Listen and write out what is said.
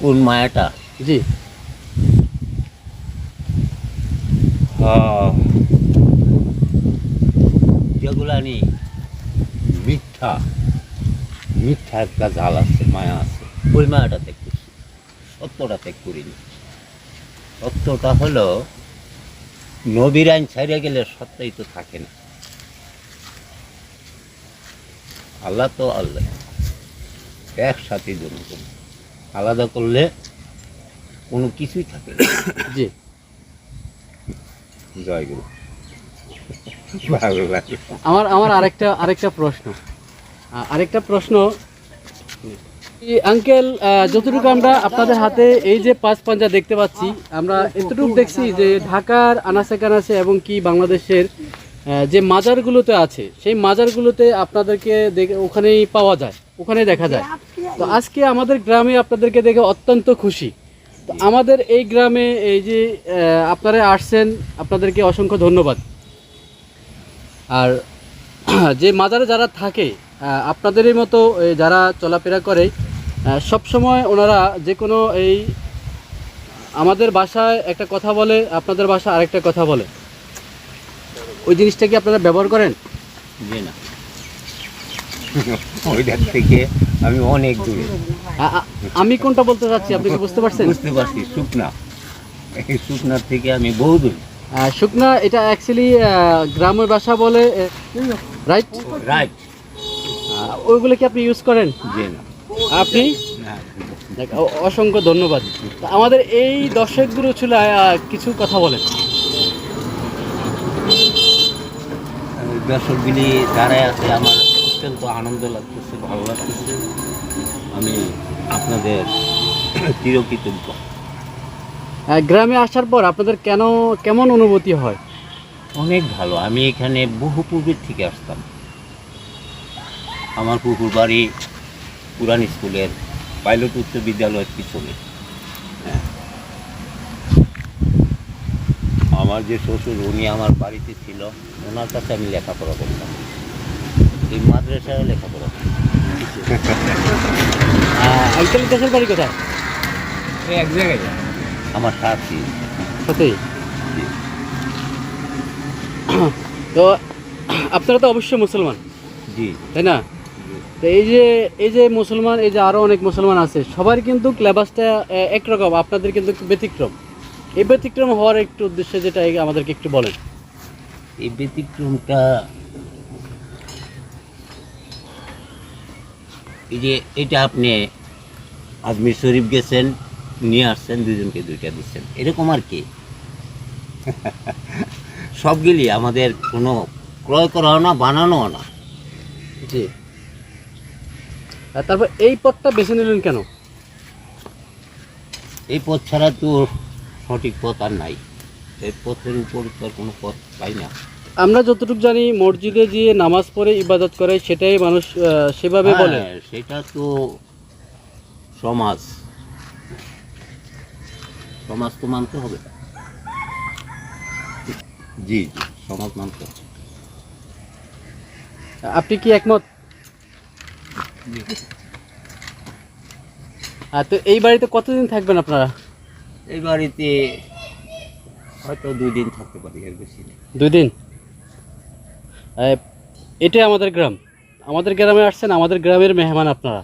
কোন মায়াটা? জি। আহ, যেগুলা নি মিথ্যা। মিথ্যা একটা জাল আছে মায়া আছে। ওই মায়াটা ত্যাগ করছি। সত্যটা ত্যাগ করিনি। সত্যটা হলো নবীর আইন ছাড়িয়ে গেলে সত্যই তো থাকে না। আল্লাহ তো আল্লাহ। একসাথে জনগণ আলাদা করলে কোনো কিছুই থাকে জি। জয় গুরু ভালো লাগে আমার আমার আরেকটা আরেকটা প্রশ্ন। আরেকটা প্রশ্ন। আঙ্কেল যতটুকু আমরা আপনাদের হাতে এই যে পাঁচ পাঞ্জা দেখতে পাচ্ছি আমরা এতটুকু দেখছি যে ঢাকার আনাচে কানাচে এবং কি বাংলাদেশের যে মাজারগুলোতে আছে সেই মাজারগুলোতে আপনাদেরকে দেখে ওখানেই পাওয়া যায় ওখানেই দেখা যায়। তো আজকে আমাদের গ্রামে আপনাদেরকে দেখে অত্যন্ত খুশি। তো আমাদের এই গ্রামে এই যে আপনারা আসছেন, আপনাদেরকে অসংখ্য ধন্যবাদ। আর যে মাজারে যারা থাকে আপনাদেরই মতো যারা চলাফেরা করে সব সময় ওনারা যে কোনো এই আমাদের বাসায় একটা কথা বলে, আপনাদের ভাষা আরেকটা কথা বলে। ওই জিনিসটা কি আপনারা ব্যবহার করেন? যে না। ওইটার থেকে আমি অনেক দূরে। আমি কোনটা বলতে চাচ্ছি? আপনি কি বুঝতে পারছেন? বুঝতে পারছি শুকনা। এই শুকনার থেকে আমি বহু দূর। শুকনা এটা অ্যাকচুয়ালি গ্রামের ভাষা বলে রাইট রাইট ওইগুলো কি আপনি ইউজ করেন? যে না। আপনি? অসংখ্য ধন্যবাদ। আমাদের এই দর্শকগুলো ছিল কিছু কথা বলেন। দর্শকগুলি দাঁড়ায় আছে আমার অত্যন্ত আনন্দ লাগতেছে ভালো লাগতেছে। আমি আপনাদের চিরকৃতজ্ঞ। গ্রামে আসার পর আপনাদের কেন কেমন অনুভূতি হয়? অনেক ভালো। আমি এখানে বহু পূর্বের থেকে আসতাম। আমার পুকুর বাড়ি পুরান স্কুলের পাইলট উচ্চ বিদ্যালয়ের পিছনে। আমার যে শ্বশুর উনি আমার বাড়িতে ছিল ওনার কাছে আমি লেখাপড়া করতাম। এই মাদ্রাসায় লেখাপড়া। আঙ্কেল দেশের বাড়ি কোথায়? এক জায়গায় আমার সাথী। সত্যি তো আপনারা তো অবশ্যই মুসলমান। জি। তাই না? তো এই যে এই যে মুসলমান এই যে আরও অনেক মুসলমান আছে সবার কিন্তু লেবাসটা একরকম আপনাদের কিন্তু একটু ব্যতিক্রম। এই ব্যতিক্রম হওয়ার একটু উদ্দেশ্যে যেটা এই আমাদেরকে একটু বলেন। এই ব্যতিক্রমটা এই যে এটা আপনি আজমির শরীফ গেছেন নিয়ে আসছেন দুজনকে দুইটা দিচ্ছেন। এরকম আর কি? সবগুলি আমাদের কোনো ক্রয় করাও না বানানোও না। জি। তারপর এই পথটা বেছে নিলেন কেন? এই পথ ছাড়া তো সঠিক পথ আর নাই। এই পথের উপর তো আর কোনো পথ পাই না। আমরা যতটুকু জানি মসজিদে গিয়ে নামাজ পড়ে ইবাদত করে সেটাই মানুষ সেভাবে বলে। হ্যাঁ, সেটা তো সমাজ। সমাজ তো মানতে হবে। জি জি সমাজ মানতে হবে। আপনি কি একমত? তো এই বাড়িতে কতদিন থাকবেন আপনারা? এই বাড়িতে হয়তো দুই দিন থাকতে পারি এর বেশি দুই দিন? এটাই আমাদের গ্রাম। আমাদের গ্রামে আসছেন আমাদের গ্রামের মেহমান আপনারা।